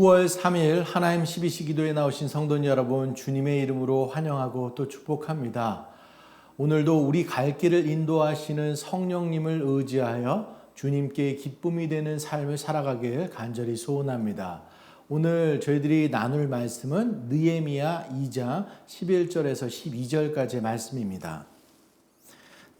9월 3일 하나님 12시 기도에 나오신 성도님 여러분 주님의 이름으로 환영하고 또 축복합니다. 오늘도 우리 갈 길을 인도하시는 성령님을 의지하여 주님께 기쁨이 되는 삶을 살아가길 간절히 소원합니다. 오늘 저희들이 나눌 말씀은 느헤미야 2장 11절에서 12절까지의 말씀입니다.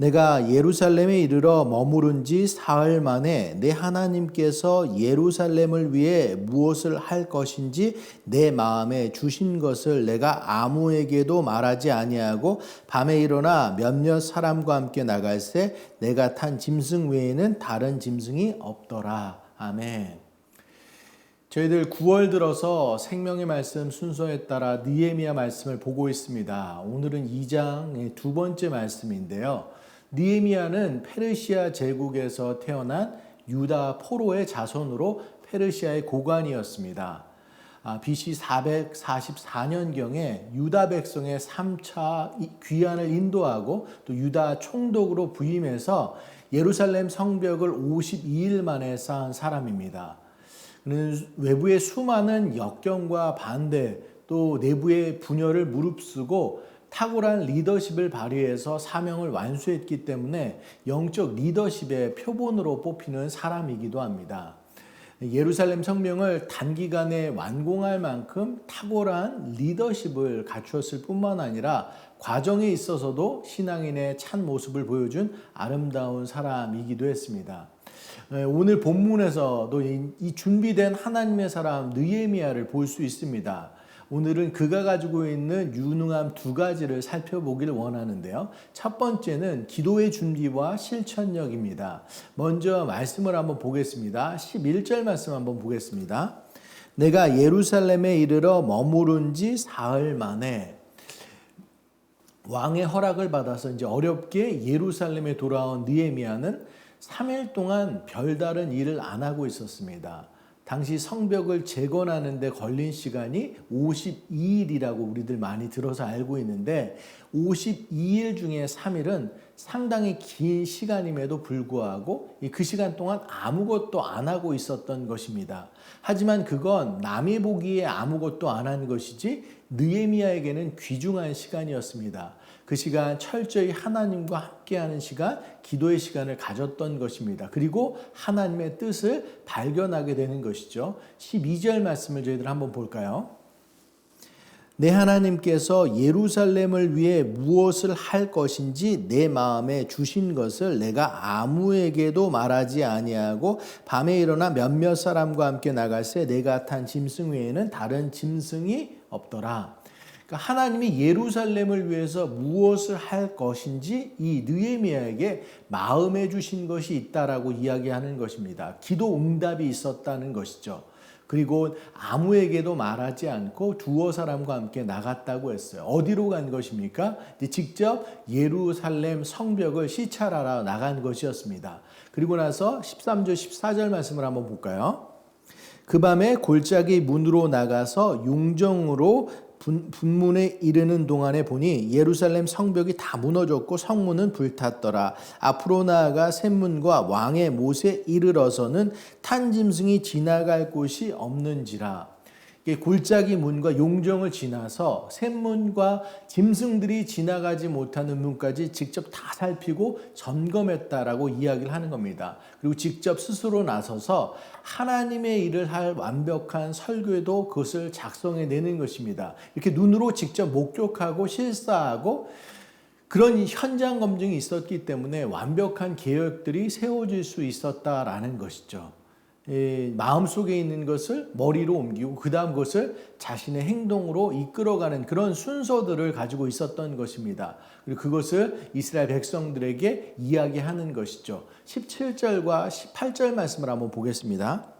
내가 예루살렘에 이르러 머무른 지 사흘 만에 내 하나님께서 예루살렘을 위해 무엇을 할 것인지 내 마음에 주신 것을 내가 아무에게도 말하지 아니하고 밤에 일어나 몇몇 사람과 함께 나갈새 내가 탄 짐승 외에는 다른 짐승이 없더라. 아멘. 저희들 9월 들어서 생명의 말씀 순서에 따라 니에미아 말씀을 보고 있습니다. 오늘은 2장의 두 번째 말씀인데요. 니에미아는 페르시아 제국에서 태어난 유다 포로의 자손으로 페르시아의 고관이었습니다. 아, BC 444년경에 유다 백성의 3차 귀환을 인도하고 또 유다 총독으로 부임해서 예루살렘 성벽을 52일 만에 쌓은 사람입니다. 그는 외부의 수많은 역경과 반대 또 내부의 분열을 무릅쓰고 탁월한 리더십을 발휘해서 사명을 완수했기 때문에 영적 리더십의 표본으로 뽑히는 사람이기도 합니다. 예루살렘 성명을 단기간에 완공할 만큼 탁월한 리더십을 갖추었을 뿐만 아니라 과정에 있어서도 신앙인의 찬 모습을 보여준 아름다운 사람이기도 했습니다. 오늘 본문에서도 이 준비된 하나님의 사람 느헤미야를 볼 수 있습니다. 오늘은 그가 가지고 있는 유능함 두 가지를 살펴보기를 원하는데요. 첫 번째는 기도의 준비와 실천력입니다. 먼저 말씀을 한번 보겠습니다. 11절 말씀 한번 보겠습니다. 내가 예루살렘에 이르러 머무른 지 사흘 만에 왕의 허락을 받아서 이제 어렵게 예루살렘에 돌아온 느헤미야는 3일 동안 별다른 일을 안 하고 있었습니다. 당시 성벽을 재건하는데 걸린 시간이 52일이라고 우리들 많이 들어서 알고 있는데 52일 중에 3일은 상당히 긴 시간임에도 불구하고 그 시간 동안 아무것도 안 하고 있었던 것입니다. 하지만 그건 남이 보기에 아무것도 안 한 것이지 느에미아에게는 귀중한 시간이었습니다. 그 시간 철저히 하나님과 함께하는 시간, 기도의 시간을 가졌던 것입니다. 그리고 하나님의 뜻을 발견하게 되는 것이죠. 12절 말씀을 저희들 한번 볼까요? 내 하나님께서 예루살렘을 위해 무엇을 할 것인지 내 마음에 주신 것을 내가 아무에게도 말하지 아니하고 밤에 일어나 몇몇 사람과 함께 나갈새 내가 탄 짐승 외에는 다른 짐승이 없더라. 그러니까 하나님이 예루살렘을 위해서 무엇을 할 것인지 이 느헤미야에게 마음에 주신 것이 있다라고 이야기하는 것입니다. 기도 응답이 있었다는 것이죠. 그리고 아무에게도 말하지 않고 두어 사람과 함께 나갔다고 했어요. 어디로 간 것입니까? 직접 예루살렘 성벽을 시찰하러 나간 것이었습니다. 그리고 나서 13절 14절 말씀을 한번 볼까요? 그 밤에 골짜기 문으로 나가서 용정으로 분, 문에 이르는 동안에 보니 예루살렘 성벽이 다 무너졌고 성문은 불탔더라. 앞으로 나아가 샘문과 왕의 못에 이르러서는 탄 짐승이 지나갈 곳이 없는지라. 골짜기 문과 용정을 지나서 샘문과 짐승들이 지나가지 못하는 문까지 직접 다 살피고 점검했다라고 이야기를 하는 겁니다. 그리고 직접 스스로 나서서 하나님의 일을 할 완벽한 설교도 그것을 작성해 내는 것입니다. 이렇게 눈으로 직접 목격하고 실사하고 그런 현장 검증이 있었기 때문에 완벽한 계획들이 세워질 수 있었다라는 것이죠. 마음속에 있는 것을 머리로 옮기고 그 다음 것을 자신의 행동으로 이끌어가는 그런 순서들을 가지고 있었던 것입니다. 그리고 그것을 이스라엘 백성들에게 이야기하는 것이죠. 17절과 18절 말씀을 한번 보겠습니다.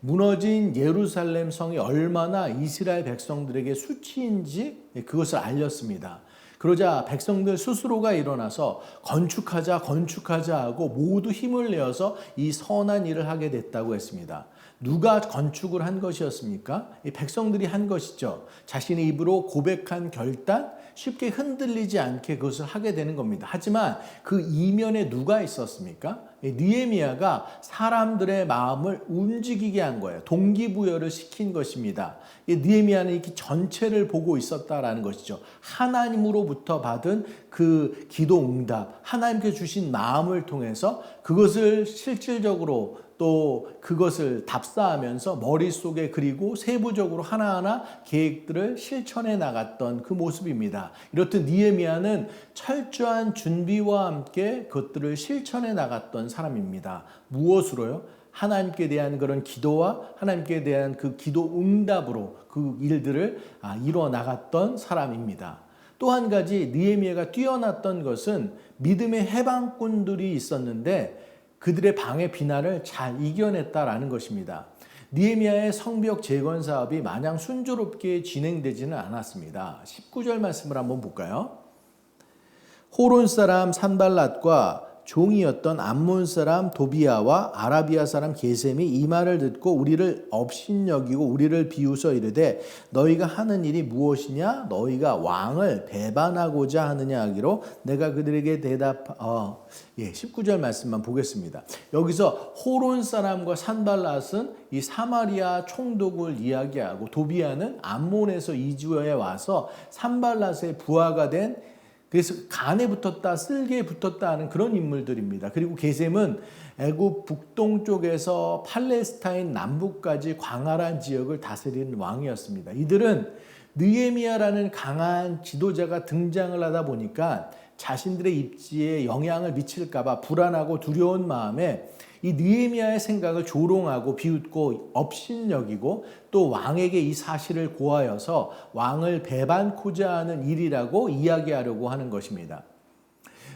무너진 예루살렘 성이 얼마나 이스라엘 백성들에게 수치인지 그것을 알렸습니다. 그러자 백성들 스스로가 일어나서 건축하자 건축하자 하고 모두 힘을 내어서 이 선한 일을 하게 됐다고 했습니다. 누가 건축을 한 것이었습니까? 이 백성들이 한 것이죠. 자신의 입으로 고백한 결단, 쉽게 흔들리지 않게 그것을 하게 되는 겁니다. 하지만 그 이면에 누가 있었습니까? 니에미아가 사람들의 마음을 움직이게 한 거예요. 동기부여를 시킨 것입니다. 니에미아는 이렇게 전체를 보고 있었다라는 것이죠. 하나님으로부터 받은 그 기도 응답, 하나님께 주신 마음을 통해서 그것을 실질적으로 또 그것을 답사하면서 머릿속에 그리고 세부적으로 하나하나 계획들을 실천해 나갔던 그 모습입니다. 이렇듯 니에미아는 철저한 준비와 함께 그것들을 실천해 나갔던 사람입니다. 무엇으로요? 하나님께 대한 그런 기도와 하나님께 대한 그 기도 응답으로 그 일들을 아, 이뤄 나갔던 사람입니다. 또 한 가지 니에미아가 뛰어났던 것은 믿음의 해방꾼들이 있었는데 그들의 방해 비난을 잘 이겨냈다라는 것입니다. 니에미아의 성벽 재건 사업이 마냥 순조롭게 진행되지는 않았습니다. 19절 말씀을 한번 볼까요? 호론 사람 산발랏과 종이었던 암몬 사람 도비아와 아라비아 사람 게셈이 이 말을 듣고 우리를 업신여기고 우리를 비웃어 이르되 너희가 하는 일이 무엇이냐 너희가 왕을 배반하고자 하느냐 하기로 내가 그들에게 대답 어, 예, 19절 말씀만 보겠습니다. 여기서 호론 사람과 산발랏은 이 사마리아 총독을 이야기하고 도비아는 암몬에서 이주해 와서 산발랏의 부하가 된 그래서 간에 붙었다, 쓸개에 붙었다 하는 그런 인물들입니다. 그리고 게셈은 애굽 북동쪽에서 팔레스타인 남북까지 광활한 지역을 다스린 왕이었습니다. 이들은 느에미아라는 강한 지도자가 등장을 하다 보니까 자신들의 입지에 영향을 미칠까봐 불안하고 두려운 마음에 이 느헤미야의 생각을 조롱하고 비웃고 업신여기고 또 왕에게 이 사실을 고하여서 왕을 배반코자 하는 일이라고 이야기하려고 하는 것입니다.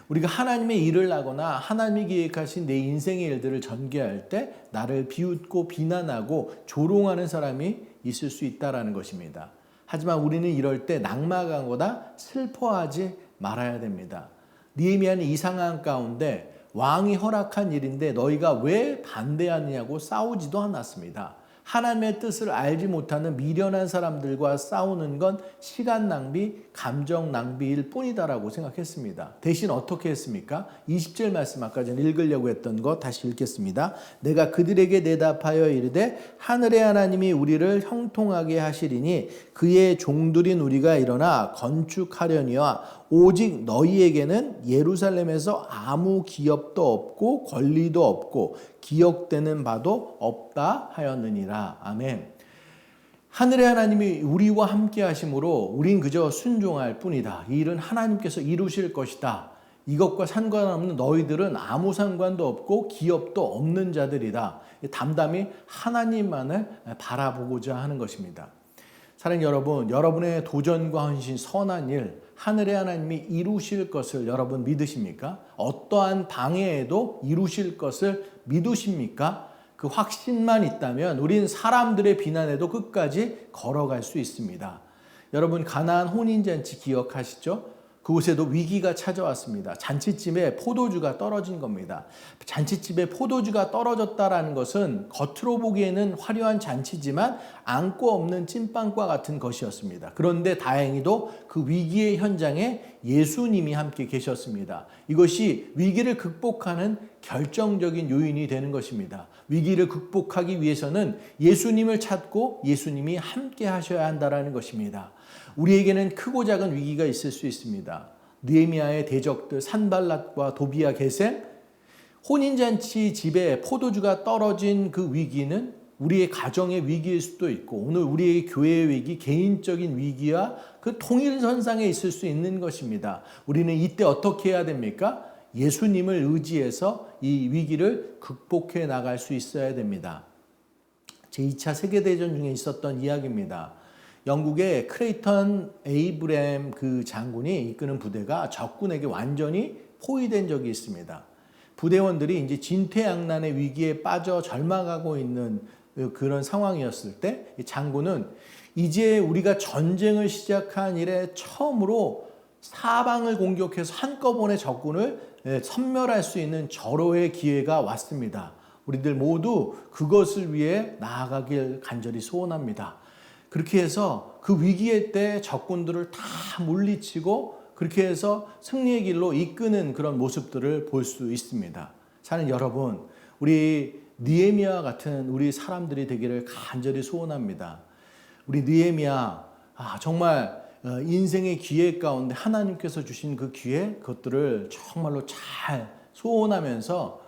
우리가 하나님의 일을 하거나 하나님이 계획하신 내 인생의 일들을 전개할 때 나를 비웃고 비난하고 조롱하는 사람이 있을 수 있다라는 것입니다. 하지만 우리는 이럴 때 낙마하거나 슬퍼하지 말아야 됩니다. 니에미아는 이 상황 가운데 왕이 허락한 일인데 너희가 왜 반대하느냐고 싸우지도 않았습니다. 하나님의 뜻을 알지 못하는 미련한 사람들과 싸우는 건 시간 낭비, 감정 낭비일 뿐이다라고 생각했습니다. 대신 어떻게 했습니까? 20절 말씀 아까 전 읽으려고 했던 거 다시 읽겠습니다. 내가 그들에게 대답하여 이르되 하늘의 하나님이 우리를 형통하게 하시리니 그의 종들인 우리가 일어나 건축하려니와 오직 너희에게는 예루살렘에서 아무 기업도 없고 권리도 없고 기억되는 바도 없다 하였느니라. 아멘. 하늘의 하나님이 우리와 함께 하심으로 우린 그저 순종할 뿐이다. 이 일은 하나님께서 이루실 것이다. 이것과 상관없는 너희들은 아무 상관도 없고 기업도 없는 자들이다. 담담히 하나님만을 바라보고자 하는 것입니다. 사랑 여러분, 여러분의 도전과 헌신, 선한 일, 하늘의 하나님이 이루실 것을 여러분 믿으십니까? 어떠한 방해에도 이루실 것을 믿으십니까? 그 확신만 있다면 우린 사람들의 비난에도 끝까지 걸어갈 수 있습니다. 여러분 가나안 혼인잔치 기억하시죠? 그곳에도 위기가 찾아왔습니다. 잔치집에 포도주가 떨어진 겁니다. 잔치집에 포도주가 떨어졌다라는 것은 겉으로 보기에는 화려한 잔치지만 안고 없는 찐빵과 같은 것이었습니다. 그런데 다행히도 그 위기의 현장에 예수님이 함께 계셨습니다. 이것이 위기를 극복하는 결정적인 요인이 되는 것입니다. 위기를 극복하기 위해서는 예수님을 찾고 예수님이 함께 하셔야 한다라는 것입니다. 우리에게는 크고 작은 위기가 있을 수 있습니다. 느헤미야의 대적들 산발랏과 도비아 게셈 혼인잔치 집에 포도주가 떨어진 그 위기는 우리의 가정의 위기일 수도 있고 오늘 우리의 교회의 위기, 개인적인 위기와 그 통일선상에 있을 수 있는 것입니다. 우리는 이때 어떻게 해야 됩니까? 예수님을 의지해서 이 위기를 극복해 나갈 수 있어야 됩니다. 제2차 세계대전 중에 있었던 이야기입니다. 영국의 크레이턴 에이브램 그 장군이 이끄는 부대가 적군에게 완전히 포위된 적이 있습니다. 부대원들이 이제 진퇴양난의 위기에 빠져 절망하고 있는 그런 상황이었을 때이 장군은 이제 우리가 전쟁을 시작한 이래 처음으로 사방을 공격해서 한꺼번에 적군을 예, 섬멸할 수 있는 절호의 기회가 왔습니다. 우리들 모두 그것을 위해 나아가길 간절히 소원합니다. 그렇게 해서 그 위기의 때 적군들을 다 물리치고 그렇게 해서 승리의 길로 이끄는 그런 모습들을 볼 수 있습니다. 사는 여러분, 우리 니에미아 같은 우리 사람들이 되기를 간절히 소원합니다. 우리 니에미아 아, 정말 어, 인생의 기회 가운데 하나님께서 주신 그 기회 그것들을 정말로 잘 소원하면서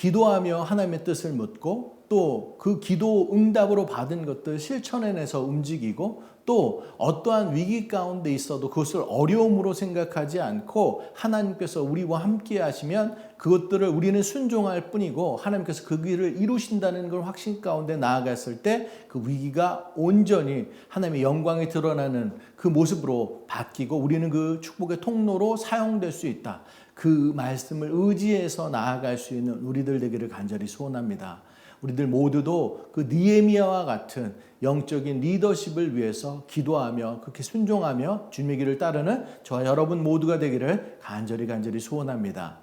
기도하며 하나님의 뜻을 묻고 또 그 기도 응답으로 받은 것들 실천해내서 움직이고 또 어떠한 위기 가운데 있어도 그것을 어려움으로 생각하지 않고 하나님께서 우리와 함께 하시면 그것들을 우리는 순종할 뿐이고 하나님께서 그 길을 이루신다는 걸 확신 가운데 나아갔을 때 그 위기가 온전히 하나님의 영광이 드러나는 그 모습으로 바뀌고 우리는 그 축복의 통로로 사용될 수 있다. 그 말씀을 의지해서 나아갈 수 있는 우리들 되기를 간절히 소원합니다. 우리들 모두도 그 니에미아와 같은 영적인 리더십을 위해서 기도하며 그렇게 순종하며 주님의 길을 따르는 저와 여러분 모두가 되기를 간절히 간절히 소원합니다.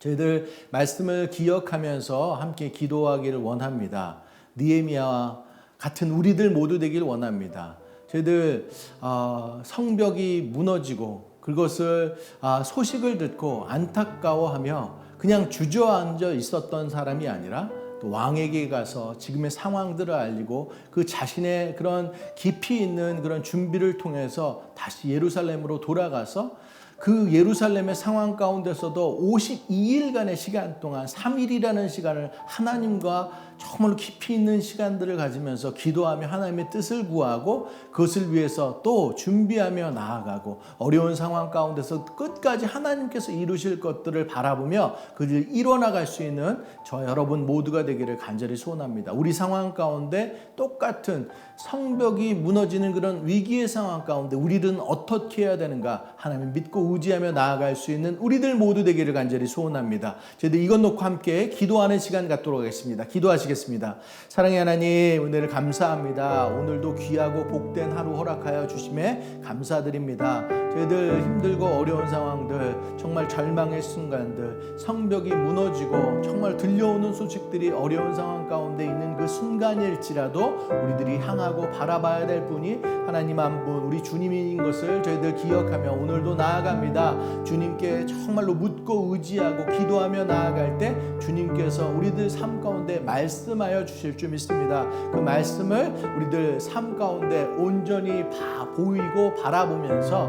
저희들 말씀을 기억하면서 함께 기도하기를 원합니다. 니에미아와 같은 우리들 모두 되길 원합니다. 저희들 어, 성벽이 무너지고 그것을 아, 소식을 듣고 안타까워하며 그냥 주저앉아 있었던 사람이 아니라 또 왕에게 가서 지금의 상황들을 알리고 그 자신의 그런 깊이 있는 그런 준비를 통해서 다시 예루살렘으로 돌아가서 그 예루살렘의 상황 가운데서도 52일간의 시간 동안 3일이라는 시간을 하나님과 정말로 깊이 있는 시간들을 가지면서 기도하며 하나님의 뜻을 구하고 그것을 위해서 또 준비하며 나아가고 어려운 상황 가운데서 끝까지 하나님께서 이루실 것들을 바라보며 그들 이뤄나갈 수 있는 저 여러분 모두가 되기를 간절히 소원합니다. 우리 상황 가운데 똑같은 성벽이 무너지는 그런 위기의 상황 가운데 우리들은 어떻게 해야 되는가 하나님 믿고 의지하며 나아갈 수 있는 우리들 모두 되기를 간절히 소원합니다. 저희들 이것 놓고 함께 기도하는 시간 갖도록 하겠습니다. 기도하시 겠습니다. 사랑의 하나님 은혜를 감사합니다. 오늘도 귀하고 복된 하루 허락하여 주심에 감사드립니다. 저희들 힘들고 어려운 상황들 정말 절망의 순간들 성벽이 무너지고 정말 들려오는 소식들이 어려운 상황 가운데 있는 그 순간일지라도 우리들이 향하고 바라봐야 될 분이 하나님 한 분 우리 주님인 것을 저희들 기억하며 오늘도 나아갑니다. 주님께 정말로 묻고 의지하고 기도하며 나아갈 때 주님께서 우리들 삶 가운데 말씀 하여 주실 줄 믿습니다. 그 말씀을 우리들 삶 가운데 온전히 봐 보이고 바라보면서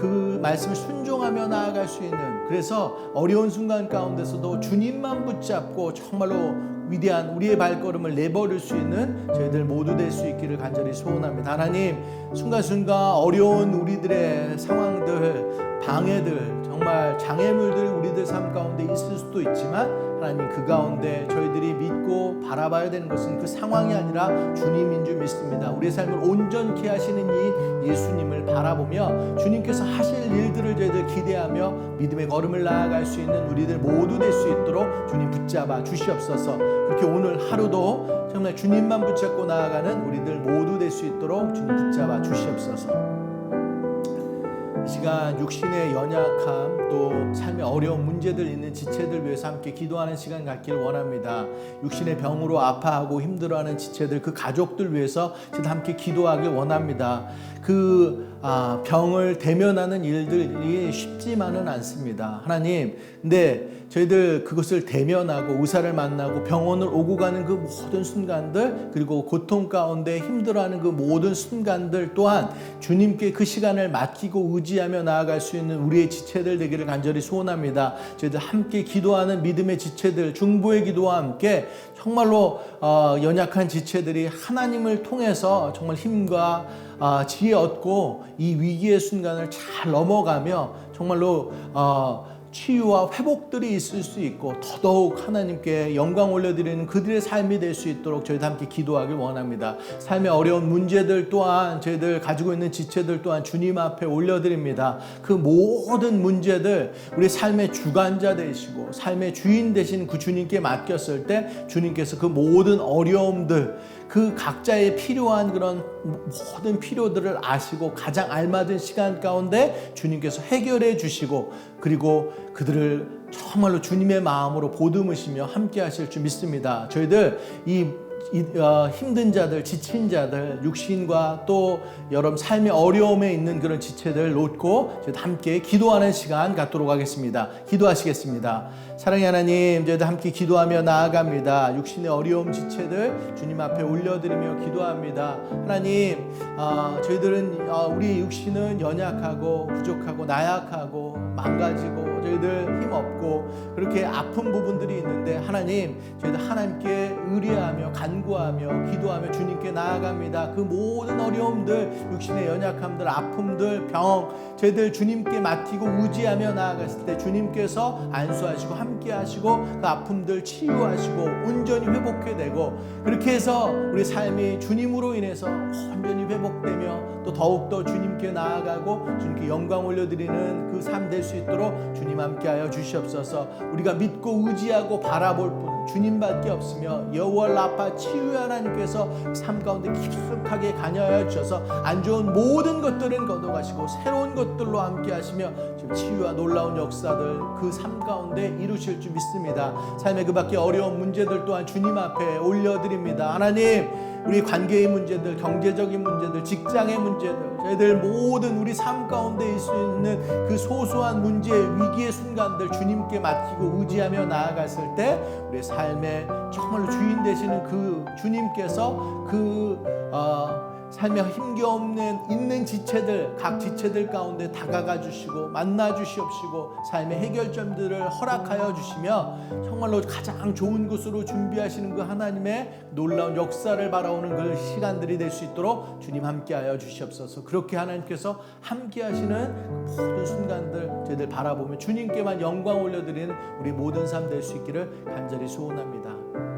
그 말씀을 순종하며 나아갈 수 있는 그래서 어려운 순간 가운데서도 주님만 붙잡고 정말로 위대한 우리의 발걸음을 내버릴 수 있는 저희들 모두 될 수 있기를 간절히 소원합니다. 하나님 순간순간 어려운 우리들의 상황들 방해들 정말 장애물들 우리들 삶 가운데 있을 수도 있지만 하나님 그 가운데 저희들이 믿고 바라봐야 되는 것은 그 상황이 아니라 주님인 줄 믿습니다. 우리의 삶을 온전케 하시는 이 예수님을 바라보며 주님께서 하실 일들을 저희들 기대하며 믿음의 걸음을 나아갈 수 있는 우리들 모두 될 수 있도록 주님 붙잡아 주시옵소서. 그렇게 오늘 하루도 정말 주님만 붙잡고 나아가는 우리들 모두 될 수 있도록 주님 붙잡아 주시옵소서. 이 시간 육신의 연약함 또 삶의 어려운 문제들 있는 지체들 위해서 함께 기도하는 시간 갖기를 원합니다. 육신의 병으로 아파하고 힘들어하는 지체들 그 가족들 위해서 저도 함께 기도하길 원합니다. 그 아, 병을 대면하는 일들이 쉽지만은 않습니다. 하나님, 근데 저희들 그것을 대면하고 의사를 만나고 병원을 오고 가는 그 모든 순간들 그리고 고통 가운데 힘들어하는 그 모든 순간들 또한 주님께 그 시간을 맡기고 의지하며 나아갈 수 있는 우리의 지체들 되기를 간절히 소원합니다. 저희들 함께 기도하는 믿음의 지체들 중보의 기도와 함께 정말로 어, 연약한 지체들이 하나님을 통해서 정말 힘과 아, 지혜 얻고 이 위기의 순간을 잘 넘어가며 정말로 어, 치유와 회복들이 있을 수 있고 더더욱 하나님께 영광 올려드리는 그들의 삶이 될 수 있도록 저희도 함께 기도하길 원합니다. 삶의 어려운 문제들 또한 저희들 가지고 있는 지체들 또한 주님 앞에 올려드립니다. 그 모든 문제들 우리 삶의 주관자 되시고 삶의 주인 되신 그 주님께 맡겼을 때 주님께서 그 모든 어려움들 그 각자의 필요한 그런 모든 필요들을 아시고 가장 알맞은 시간 가운데 주님께서 해결해 주시고 그리고 그들을 정말로 주님의 마음으로 보듬으시며 함께 하실 줄 믿습니다. 저희들 이 이, 어, 힘든 자들, 지친 자들, 육신과 또 여러분 삶의 어려움에 있는 그런 지체들 놓고 함께 기도하는 시간 갖도록 하겠습니다. 기도하시겠습니다. 사랑의 하나님, 저희도 함께 기도하며 나아갑니다. 육신의 어려움 지체들 주님 앞에 올려드리며 기도합니다. 하나님, 어, 저희들은 어, 우리 육신은 연약하고 부족하고 나약하고 망가지고 저희들 힘없고 그렇게 아픈 부분들이 있는데 하나님 저희들 하나님께 의뢰하며 간구하며 기도하며 주님께 나아갑니다. 그 모든 어려움들 육신의 연약함들 아픔들 병 저희들 주님께 맡기고 의지하며 나아갔을 때 주님께서 안수하시고 함께 하시고 그 아픔들 치유하시고 온전히 회복해 되고 그렇게 해서 우리 삶이 주님으로 인해서 온전히 회복되며 또 더욱더 주님께 나아가고 주님께 영광 올려드리는 그 삶 될 수 있도록 주님 함께하여 주시옵소서. 우리가 믿고 의지하고 바라볼 분 주님밖에 없으며 여호와 라파 치유 하나님께서 삶 가운데 깊숙하게 관여하여 주셔서 안 좋은 모든 것들은 걷어가시고 새로운 것들로 함께 하시며 치유와 놀라운 역사들 그 삶 가운데 이루실 줄 믿습니다. 삶의 그 밖에 어려운 문제들 또한 주님 앞에 올려드립니다. 하나님 우리 관계의 문제들, 경제적인 문제들, 직장의 문제들, 저희들 모든 우리 삶 가운데 있을 수 있는 그 소소한 문제, 위기의 순간들 주님께 맡기고 의지하며 나아갔을 때 우리 삶의 정말로 주인 되시는 그 주님께서 그 어, 삶에 힘겨없는 있는 지체들 각 지체들 가운데 다가가 주시고 만나 주시옵시고 삶의 해결점들을 허락하여 주시며 정말로 가장 좋은 곳으로 준비하시는 그 하나님의 놀라운 역사를 바라오는 그 시간들이 될 수 있도록 주님 함께하여 주시옵소서 그렇게 하나님께서 함께하시는 모든 순간들 저희들 바라보며 주님께만 영광 올려드리는 우리 모든 삶 될 수 있기를 간절히 소원합니다.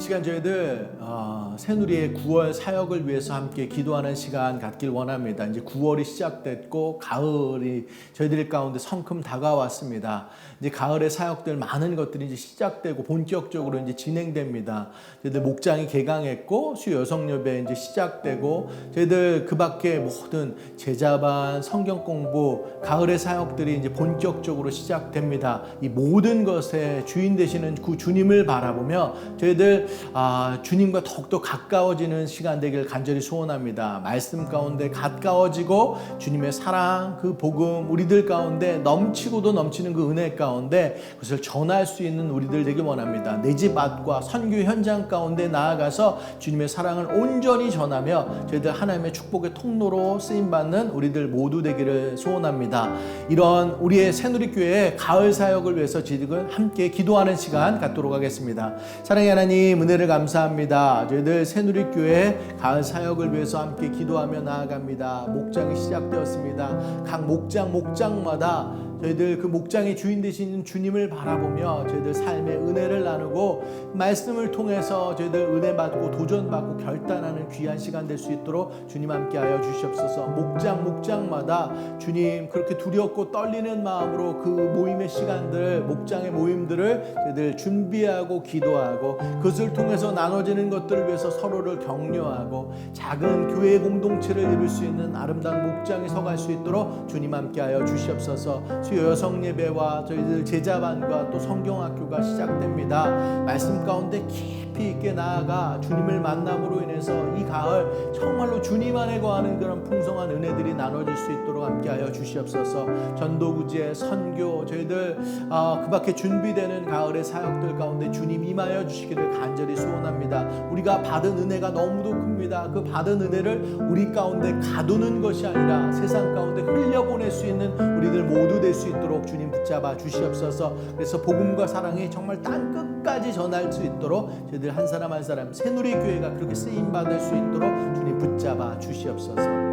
이 시간 저희들 어, 새누리의 9월 사역을 위해서 함께 기도하는 시간 갖길 원합니다. 이제 9월이 시작됐고 가을이 저희들 가운데 성큼 다가왔습니다. 이제 가을의 사역들 많은 것들이 이제 시작되고 본격적으로 이제 진행됩니다. 저희들 목장이 개강했고 수 여성 예배 이제 시작되고 저희들 그밖에 모든 제자반 성경 공부 가을의 사역들이 이제 본격적으로 시작됩니다. 이 모든 것의 주인 되시는 그 주님을 바라보며 저희들 아, 주님과 더욱더 가까워지는 시간 되길 간절히 소원합니다. 말씀 가운데 가까워지고 주님의 사랑, 그 복음, 우리들 가운데 넘치고도 넘치는 그 은혜 가운데 그것을 전할 수 있는 우리들 되길 원합니다. 내 집 앞과 선교 현장 가운데 나아가서 주님의 사랑을 온전히 전하며 저희들 하나님의 축복의 통로로 쓰임 받는 우리들 모두 되기를 소원합니다. 이런 우리의 새누리교회 가을 사역을 위해서 지금 함께 기도하는 시간 갖도록 하겠습니다. 사랑의 하나님 은혜를 감사합니다. 저희들 새누리교회 가을 사역을 위해서 함께 기도하며 나아갑니다. 목장이 시작되었습니다. 각 목장 목장마다 저희들 그 목장의 주인 되시는 주님을 바라보며 저희들 삶의 은혜를 나누고 말씀을 통해서 저희들 은혜 받고 도전 받고 결단하는 귀한 시간 될 수 있도록 주님 함께하여 주시옵소서. 목장 목장마다 주님 그렇게 두렵고 떨리는 마음으로 그 모임의 시간들 목장의 모임들을 저희들 준비하고 기도하고 그것을 통해서 나눠지는 것들을 위해서 서로를 격려하고 작은 교회 공동체를 이룰 수 있는 아름다운 목장에 서갈 수 있도록 주님 함께하여 주시옵소서. 수요 여성 예배와 저희들 제자반과 또 성경학교가 시작됩니다. 말씀 가운데 깊 이 있게 나아가 주님을 만남으로 인해서 이 가을 정말로 주님 안에 거하는 그런 풍성한 은혜들이 나눠질 수 있도록 함께하여 주시옵소서. 전도구제 선교 저희들 아, 그밖에 준비되는 가을의 사역들 가운데 주님 임하여 주시기를 간절히 소원합니다. 우리가 받은 은혜가 너무도 큽니다. 그 받은 은혜를 우리 가운데 가두는 것이 아니라 세상 가운데 흘려보낼 수 있는 우리들 모두 될 수 있도록 주님 붙잡아 주시옵소서. 그래서 복음과 사랑이 정말 땅 끝까지 전할 수 있도록 저희들 한 사람 한 사람 새누리 교회가 그렇게 쓰임 받을 수 있도록 주님 붙잡아 주시옵소서.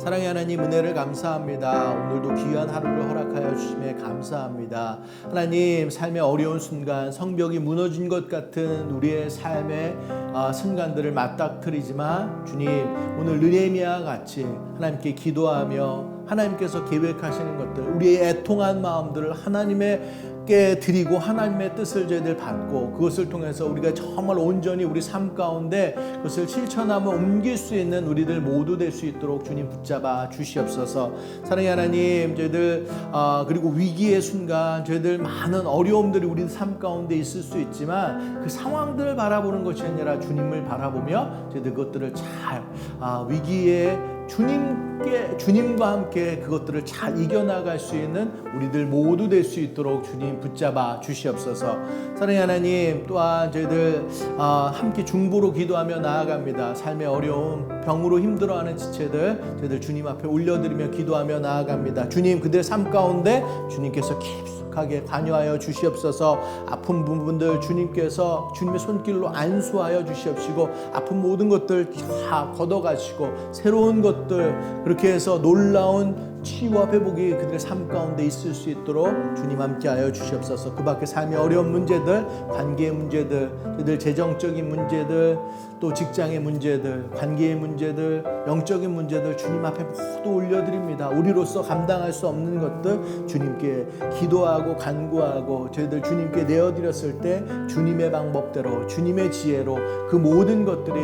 사랑의 하나님 은혜를 감사합니다. 오늘도 귀한 하루를 허락하여 주심에 감사합니다. 하나님 삶의 어려운 순간 성벽이 무너진 것 같은 우리의 삶의 아, 순간들을 맞닥뜨리지만 주님 오늘 느헤미야 같이 하나님께 기도하며 하나님께서 계획하시는 것들 우리의 애통한 마음들을 하나님 께 드리고 하나님의 뜻을 저희들 받고 그것을 통해서 우리가 정말 온전히 우리 삶 가운데 그것을 실천하며 옮길 수 있는 우리들 모두 될 수 있도록 주님 붙잡아 주시옵소서. 사랑의 하나님 저희들 아, 그리고 위기의 순간 저희들 많은 어려움들이 우리 삶 가운데 있을 수 있지만 그 상황들을 바라보는 것이 아니라 주님을 바라보며 저희들 그것들을 잘 아, 위기에 주님께 주님과 함께 그것들을 잘 이겨나갈 수 있는 우리들 모두 될 수 있도록 주님 붙잡아 주시옵소서. 사랑의 하나님 또한 저희들 아, 함께 중보로 기도하며 나아갑니다. 삶의 어려움, 병으로 힘들어하는 지체들 저희들 주님 앞에 올려드리며 기도하며 나아갑니다. 주님 그들 삶 가운데 주님께서 깊 숙하게 관여하여 주시옵소서. 아픈 부분들 주님께서 주님의 손길로 안수하여 주시옵시고 아픈 모든 것들 다 걷어가시고 새로운 것들 그렇게 해서 놀라운 치유와 회복이 그들의 삶 가운데 있을 수 있도록 주님 함께하여 주시옵소서. 그 밖에 삶의 어려운 문제들, 관계의 문제들, 그들 재정적인 문제들, 또 직장의 문제들, 관계의 문제들, 영적인 문제들 주님 앞에 모두 올려드립니다. 우리로서 감당할 수 없는 것들 주님께 기도하고 간구하고 저희들 주님께 내어드렸을 때 주님의 방법대로 주님의 지혜로 그 모든 것들이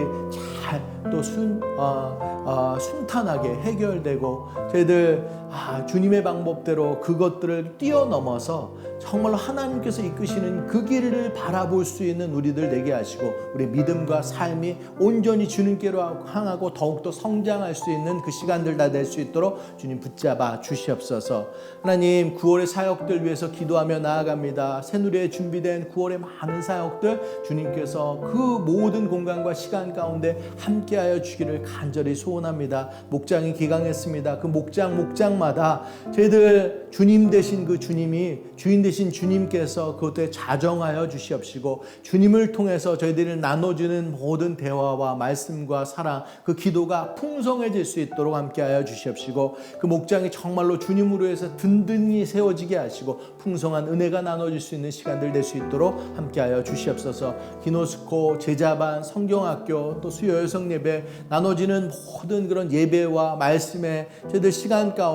잘 또 순, 어, 어, 순탄하게 해결되고 저희들 아, 주님의 방법대로 그것들을 뛰어넘어서 정말로 하나님께서 이끄시는 그 길을 바라볼 수 있는 우리들 되게 하시고 우리 믿음과 삶이 온전히 주님께로 향하고 더욱더 성장할 수 있는 그 시간들 다 될 수 있도록 주님 붙잡아 주시옵소서. 하나님 9월의 사역들 위해서 기도하며 나아갑니다. 새누리에 준비된 9월의 많은 사역들 주님께서 그 모든 공간과 시간 가운데 함께하여 주기를 간절히 소원합니다. 목장이 기강했습니다. 그 목장 목장 마다 저희들 주님 되신 그 주님이 주인 되신 주님께서 그것에 자정하여 주시옵시고 주님을 통해서 저희들이 나눠주는 모든 대화와 말씀과 사랑 그 기도가 풍성해질 수 있도록 함께하여 주시옵시고 그 목장이 정말로 주님으로 해서 든든히 세워지게 하시고 풍성한 은혜가 나눠질 수 있는 시간들 될 수 있도록 함께하여 주시옵소서. 기노스코 제자반 성경학교 또 수요 여성 예배 나눠지는 모든 그런 예배와 말씀의 저희들 시간 가운데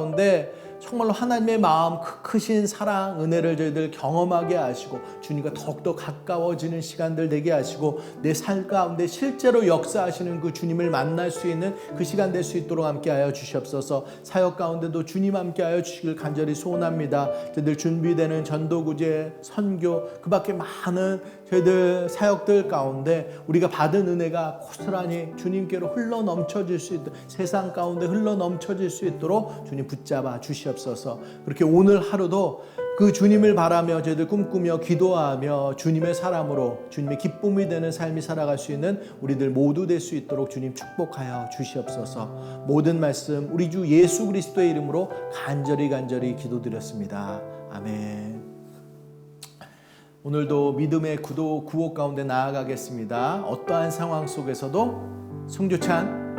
정말로 하나님의 마음 크- 크신 사랑 은혜를 저희들 경험하게 하시고 주님과 더욱더 가까워지는 시간들 되게 하시고 내 삶 가운데 실제로 역사하시는 그 주님을 만날 수 있는 그 시간 될 수 있도록 함께하여 주시옵소서. 사역 가운데도 주님 함께하여 주시길 간절히 소원합니다. 저희들 준비되는 전도구제 선교 그 밖에 많은 저희들 사역들 가운데 우리가 받은 은혜가 고스란히 주님께로 흘러 넘쳐질 수 있도록 세상 가운데 흘러 넘쳐질 수 있도록 주님 붙잡아 주시옵소서. 그렇게 오늘 하루도 그 주님을 바라며 저희들 꿈꾸며 기도하며 주님의 사람으로 주님의 기쁨이 되는 삶이 살아갈 수 있는 우리들 모두 될 수 있도록 주님 축복하여 주시옵소서. 모든 말씀 우리 주 예수 그리스도의 이름으로 간절히 간절히 기도드렸습니다. 아멘. 오늘도 믿음의 구도 구호 가운데 나아가겠습니다. 어떠한 상황 속에서도 송교찬